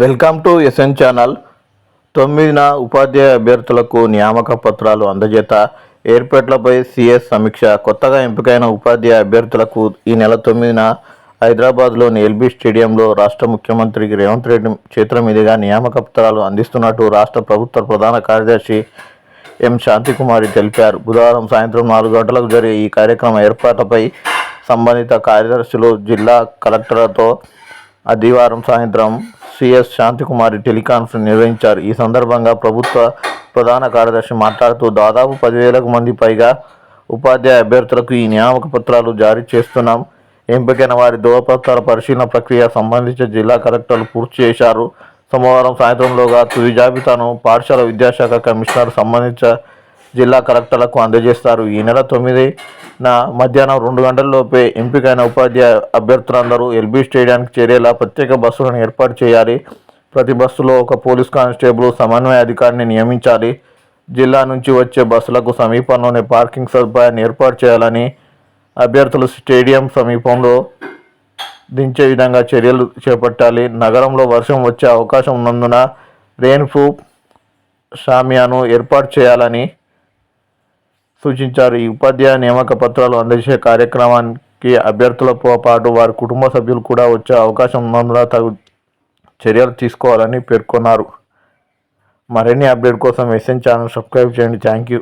Welcome to SN channel. తొమ్మిదిన ఉపాధ్యాయ అభ్యర్థులకు నియామక పత్రాలు అందజేత ఏర్పాట్లపై సిఎస్ సమీక్ష. కొత్తగా ఎంపికైన ఉపాధ్యాయ అభ్యర్థులకు ఈ నెల తొమ్మిదిన హైదరాబాద్లోని ఎల్బీ స్టేడియంలో రాష్ట్ర ముఖ్యమంత్రి రేవంత్ రెడ్డి చేతుల మీదుగా నియామక పత్రాలు అందిస్తున్నట్టు రాష్ట్ర ప్రభుత్వ ప్రధాన కార్యదర్శి ఎం శాంతికుమారి తెలిపారు. బుధవారం సాయంత్రం నాలుగు గంటలకు జరిగే ఈ కార్యక్రమం ఏర్పాట్లపై సంబంధిత కార్యదర్శులు జిల్లా కలెక్టర్లతో ఆదివారం సాయంత్రం సిఎస్ శాంతికుమారి టెలికాన్ఫరెన్స్ నిర్వహించారు. ఈ సందర్భంగా ప్రభుత్వ ప్రధాన కార్యదర్శి మాట్లాడుతూ దాదాపు పదివేలకు మంది పైగా ఉపాధ్యాయ అభ్యర్థులకు ఈ నియామక పత్రాలు జారీ చేస్తున్నాం. ఎంపికైన వారి ధృవపత్రాల పరిశీలన ప్రక్రియ సంబంధించిన జిల్లా కలెక్టర్లు పూర్తి చేశారు. సోమవారం సాయంత్రంలోగా తుది జాబితాను పాఠశాల విద్యాశాఖ కమిషనర్ సంబంధించిన జిల్లా కలెక్టర్లకు అందజేస్తారు. ఈ నెల తొమ్మిదిన మధ్యాహ్నం రెండు గంటలలోపే ఎంపికైన ఉపాధ్యాయ అభ్యర్థులందరూ ఎల్బీ స్టేడియానికి చేరేలా ప్రత్యేక బస్సులను ఏర్పాటు చేయాలి. ప్రతి బస్సులో ఒక పోలీస్ కానిస్టేబుల్ సమన్వయ అధికారిని నియమించాలి. జిల్లా నుంచి వచ్చే బస్సులకు సమీపంలోనే పార్కింగ్ సదుపాయాన్ని ఏర్పాటు చేయాలని అభ్యర్థులు స్టేడియం సమీపంలో దించే విధంగా చర్యలు చేపట్టాలి. నగరంలో వర్షం వచ్చే అవకాశం ఉన్నందున రెయిన్ ప్రూఫ్ షామియాను ఏర్పాటు చేయాలని సూచించారు. ఈ ఉపాధ్యాయ నియామక పత్రాలు అందజేసే కార్యక్రమానికి అభ్యర్థులతో పాటు వారి కుటుంబ సభ్యులు కూడా వచ్చే అవకాశం ఉన్నందున తగు చర్యలు తీసుకోవాలని పేర్కొన్నారు. మరిన్ని అప్డేట్ కోసం ఎస్ఎన్ ఛానల్ సబ్స్క్రైబ్ చేయండి. Thank you.